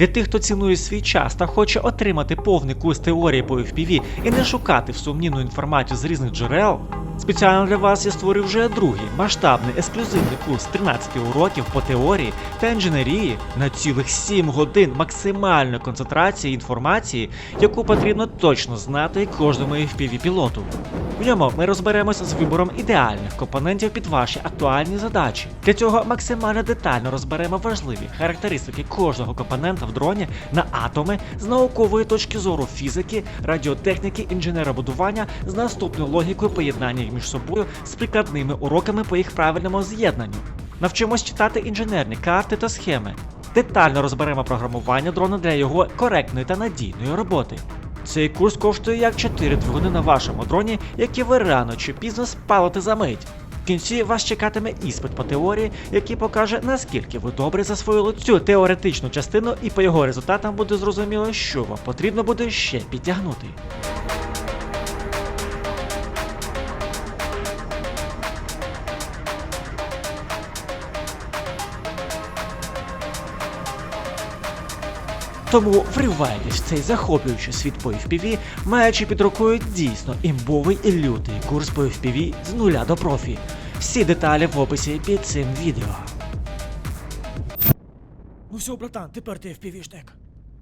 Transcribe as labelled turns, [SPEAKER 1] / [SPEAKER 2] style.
[SPEAKER 1] Для тих, хто цінує свій час та хоче отримати повний курс теорії по FPV і не шукати сумнівну інформацію з різних джерел, спеціально для вас я створив вже другий масштабний ексклюзивний курс 13 уроків по теорії та інженерії на цілих 7 годин максимальної концентрації інформації, яку потрібно точно знати кожному FPV-пілоту. В ньому ми розберемося з вибором ідеальних компонентів під ваші актуальні задачі. Для цього максимально детально розберемо важливі характеристики кожного компонента в дроні на атоми з наукової точки зору фізики, радіотехніки, інженеробудування з наступною логікою поєднання їх між собою з прикладними уроками по їх правильному з'єднанню. Навчимось читати інженерні карти та схеми. Детально розберемо програмування дрона для його коректної та надійної роботи. Цей курс коштує як 4 двигуни на вашому дроні, які ви рано чи пізно спалите за мить. В кінці вас чекатиме іспит по теорії, який покаже, наскільки ви добре засвоїли цю теоретичну частину, і по його результатам буде зрозуміло, що вам потрібно буде ще підтягнути. Тому вривайтесь в цей захоплюючий світ по FPV, маючи під рукою дійсно імбовий і лютий курс по FPV з нуля до профі. Всі деталі в описі під цим відео.
[SPEAKER 2] Ну все, братан, тепер ти FPV-шник.